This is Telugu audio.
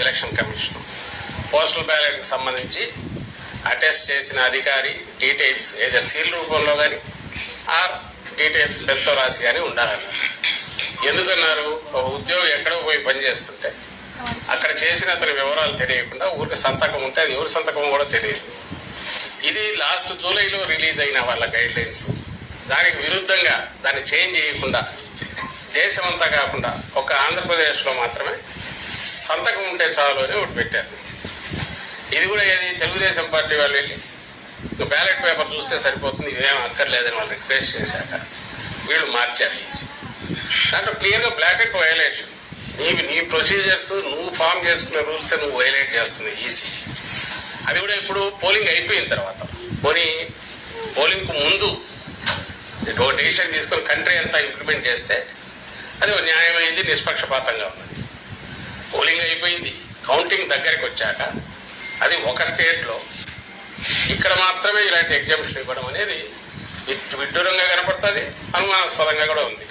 ఎలక్షన్ కమిషన్ పోస్టల్ బ్యాలెట్కి సంబంధించి అటెస్ట్ చేసిన అధికారి డీటెయిల్స్ ఏదో సీల్ రూపంలో కానీ ఆర్ డీటెయిల్స్ పెన్తో రాసి కానీ ఉండాలన్నారు ఎందుకన్నారు? ఒక ఉద్యోగి ఎక్కడో పోయి పనిచేస్తుంటే అక్కడ చేసిన అతని వివరాలు తెలియకుండా ఊరికి సంతకం ఉంటే అది ఎవరి సంతకం కూడా తెలియదు. ఇది లాస్ట్ జూలైలో రిలీజ్ అయిన వాళ్ళ గైడ్ లైన్స్ దానికి విరుద్ధంగా దాన్ని చేంజ్ చేయకుండా దేశమంతా కాకుండా ఒక ఆంధ్రప్రదేశ్లో మాత్రమే సంతకం ఉంటే చాలు అని ఒకటి పెట్టారు. ఇది కూడా ఏది తెలుగుదేశం పార్టీ వాళ్ళు వెళ్ళి బ్యాలెట్ పేపర్ చూస్తే సరిపోతుంది ఇవేం అక్కర్లేదని వాళ్ళు రిక్వెస్ట్ చేశాక వీళ్ళు మార్చారు ఈసీ. దాంట్లో క్లియర్గా బ్లాక్ అండ్ వైలేషన్ నీవి నీ ప్రొసీజర్స్ నువ్వు ఫామ్ చేసుకునే రూల్స్ నువ్వు వైలేట్ చేస్తుంది ఈసీ. అది కూడా ఇప్పుడు పోలింగ్ అయిపోయిన తర్వాత. పోనీ పోలింగ్కు ముందు ఒక డెసిషన్ తీసుకొని కంట్రీ అంతా ఇంప్లిమెంట్ చేస్తే అది న్యాయమైంది నిష్పక్షపాతంగా ఉన్నది. పోలింగ్ అయిపోయింది. కౌంటింగ్ దగ్గరికి వచ్చాక అది ఒక స్టేట్లో ఇక్కడ మాత్రమే ఇలాంటి ఎగ్జామ్షన్ ఇవ్వడం అనేది విడ్డూరంగా కనపడుతుంది అనుమానాస్పదంగా కూడా ఉంది.